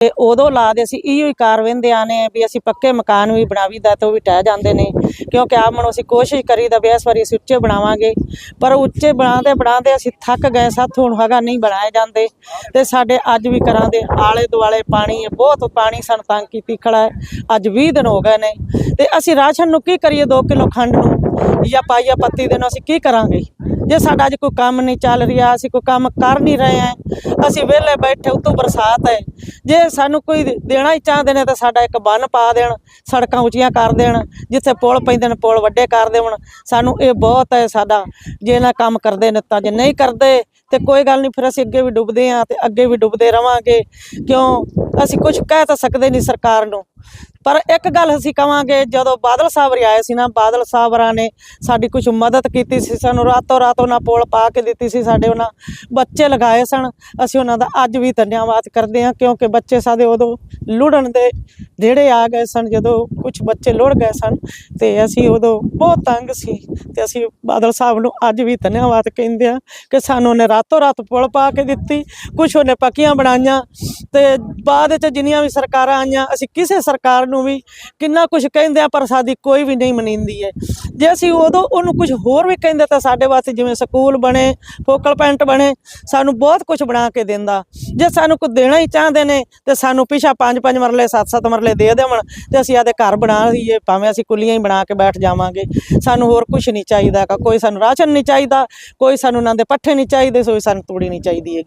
ਤੇ ਉਦੋਂ ਲਾ ਦੇ ਅਸੀਂ ਇਹੋ ਹੀ ਕਾਰ ਵਹਿੰਦਿਆਂ ਨੇ ਵੀ ਅਸੀਂ ਪੱਕੇ ਮਕਾਨ ਵੀ ਬਣਾਵੀਦਾ ਤੇ ਉਹ ਵੀ ਟਹਿ ਜਾਂਦੇ ਨੇ। ਕਿਉਂਕਿ ਆਪ ਮਨੋਂ ਅਸੀਂ ਕੋਸ਼ਿਸ਼ ਕਰੀਦਾ ਵੀ ਇਸ ਵਾਰੀ ਅਸੀਂ ਉੱਚੇ ਬਣਾਵਾਂਗੇ। ਪਰ ਉੱਚੇ ਬਣਾਉਂਦੇ ਬਣਾਉਂਦੇ ਅਸੀਂ ਥੱਕ ਗਏ, ਸਾਥੋਂ ਹੁਣ ਹੈਗਾ ਨਹੀਂ ਬਣਾਏ ਜਾਂਦੇ। ਤੇ ਸਾਡੇ ਅੱਜ ਵੀ ਕਰਾਂ ਦੇ ਆਲੇ ਦੁਆਲੇ ਪਾਣੀ ਹੈ, ਬਹੁਤ ਪਾਣੀ ਸਾਨੂੰ ਤੰਗ ਕੀਤੀ ਖੜਾ ਹੈ। ਅੱਜ 20 ਦਿਨ ਹੋ ਗਏ ਨੇ। ਤੇ ਅਸੀਂ ਰਾਸ਼ਨ ਨੂੰ ਕੀ ਕਰੀਏ 2 ਕਿਲੋ ਖੰਡ ਨੂੰ? ਜਾਂ ਪਾਈਆ ਪੱਤੀ ਦੇ ਨੂੰ ਅਸੀਂ ਕੀ ਕਰਾਂਗੇ? ਜੇ ਸਾਡਾ ਅੱਜ ਕੋਈ ਕੰਮ ਨਹੀਂ ਚੱਲ ਰਿਹਾ, ਅਸੀਂ ਕੋਈ ਕੰਮ ਕਰ ਨਹੀਂ ਰਹੇ ਹਾਂ, ਅਸੀਂ ਵਿਹਲੇ ਬੈਠੇ ਉਤੋਂ ਬਰਸਾਤ ਹੈ। ਜੇ ਸਾਨੂੰ ਕੋਈ ਦੇਣਾ ਹੀ ਚਾਹੁੰਦੇ ਨੇ ਤਾਂ ਸਾਡਾ ਇੱਕ ਬੰਨ ਪਾ ਦੇਣ, ਸੜਕਾਂ ਉੱਚੀਆਂ ਕਰ ਦੇਣ, ਜਿੱਥੇ ਪੁਲ ਪੈਂਦੇ ਨੇ ਪੁਲ ਵੱਡੇ ਕਰ ਦੇਣ ਸਾਨੂੰ ਇਹ ਬਹੁਤ ਹੈ ਸਾਡਾ, ਜੇ ਇਹਨਾਂ ਕੰਮ ਕਰਦੇ ਨੇ ਤਾਂ ਜੇ ਨਹੀਂ ਕਰਦੇ, ਤੇ ਕੋਈ ਗੱਲ ਨਹੀਂ, ਫਿਰ ਅਸੀਂ ਅੱਗੇ ਵੀ ਡੁੱਬਦੇ ਹਾਂ ਤੇ ਅੱਗੇ ਵੀ ਡੁੱਬਦੇ ਰਵਾਂਗੇ। ਕਿਉਂ? ਅਸੀਂ ਕੁਝ ਕਹਿ ਤਾਂ ਸਕਦੇ ਨਹੀਂ ਸਰਕਾਰ ਨੂੰ। ਪਰ ਇੱਕ ਗੱਲ ਅਸੀਂ ਕਵਾਂਗੇ, ਜਦੋਂ ਬਾਦਲ ਸਾਹਿਬ ਆਏ ਸੀ ਨਾ, ਬਾਦਲ ਸਾਹਿਬਰਾਂ ਨੇ ਸਾਡੀ ਕੁਝ ਮਦਦ ਕੀਤੀ ਸੀ, ਸਾਨੂੰ ਰਾਤੋਂ ਰਾਤ ਉਹਨਾਂ ਪੁਲ ਪਾ ਕੇ ਦਿੱਤੀ ਸੀ, ਸਾਡੇ ਉਹਨਾਂ ਬੱਚੇ ਲਗਾਏ ਸਨ, ਅਸੀਂ ਉਹਨਾਂ ਦਾ ਅੱਜ ਵੀ ਧੰਨਵਾਦ ਕਰਦੇ ਹਾਂ, ਕਿਉਂਕਿ ਬੱਚੇ ਸਾਡੇ ਉਦੋਂ ਲੁੜਨ ਦੇ ਜਿਹੜੇ ਆ ਗਏ ਸਨ, ਜਦੋਂ ਕੁਝ ਬੱਚੇ ਲੁੜ ਗਏ ਸਨ, ਤੇ ਅਸੀਂ ਉਦੋਂ ਬਹੁਤ ਤੰਗ ਸੀ, ਤੇ ਅਸੀਂ ਬਾਦਲ ਸਾਹਿਬ ਨੂੰ ਅੱਜ ਵੀ ਧੰਨਵਾਦ ਕਹਿੰਦੇ ਆ ਕਿ ਸਾਨੂੰ ਉਹਨੇ ਰਾਤੋਂ ਰਾਤ ਪੁਲ ਪਾ ਕੇ ਦਿੱਤੀ ਕੁਝ ਉਹਨੇ ਪੱਕੀਆਂ ਬਣਾਈਆਂ, ਤੇ ਬਾਅਦ ਵਿੱਚ ਜਿੰਨੀਆਂ ਵੀ ਸਰਕਾਰਾਂ ਆਈਆਂ, ਅਸੀਂ ਕਿਸੇ ਸਰਕਾਰ ਨੂੰ ਵੀ ਕਿੰਨਾ ਕੁਝ ਕਹਿੰਦੇ ਆ, ਪਰ ਸਾਡੀ ਕੋਈ ਵੀ ਨਹੀਂ ਮਨੀਂਦੀ ਹੈ। ਜੇ ਅਸੀਂ ਉਦੋਂ ਉਹਨੂੰ ਕੁਝ ਹੋਰ ਵੀ ਕਹਿੰਦੇ ਤਾਂ ਸਾਡੇ ਵਾਸਤੇ ਜਿਵੇਂ ਸਕੂਲ ਬਣੇ, ਫੋਕਲ ਪੈਂਟ ਬਣੇ, ਸਾਨੂੰ ਬਹੁਤ ਕੁਝ ਬਣਾ ਕੇ ਦਿੰਦਾ। ਜੇ ਸਾਨੂੰ ਕੁਝ ਦੇਣਾ ਹੀ ਚਾਹੁੰਦੇ ਨੇ, ਤੇ ਸਾਨੂੰ ਪਿਛਾ ਪੰਜ ਪੰਜ ਮਰਲੇ, ਸੱਤ ਸੱਤ ਮਰਲੇ ਦੇ ਦੇਵਣ, ਤੇ ਅਸੀਂ ਆਦੇ ਘਰ ਬਣਾ ਲਈਏ, ਭਾਵੇਂ ਅਸੀਂ ਕੁੱਲੀਆਂ ਹੀ ਬਣਾ ਕੇ ਬੈਠ ਜਾਵਾਂਗੇ। ਸਾਨੂੰ ਹੋਰ ਕੁਝ ਨਹੀਂ ਚਾਹੀਦਾ ਕੋਈ ਸਾਨੂੰ ਰਾਸ਼ਨ ਨਹੀਂ ਚਾਹੀਦਾ, ਕੋਈ ਸਾਨੂੰ ਉਹਨਾਂ ਦੇ ਪੱਠੇ ਨਹੀਂ ਚਾਹੀਦੇ ਸੋਈ ਸਾਨੂੰ ਤੂੜੀ ਨਹੀਂ ਚਾਹੀਦੀ ਹੈਗੀ।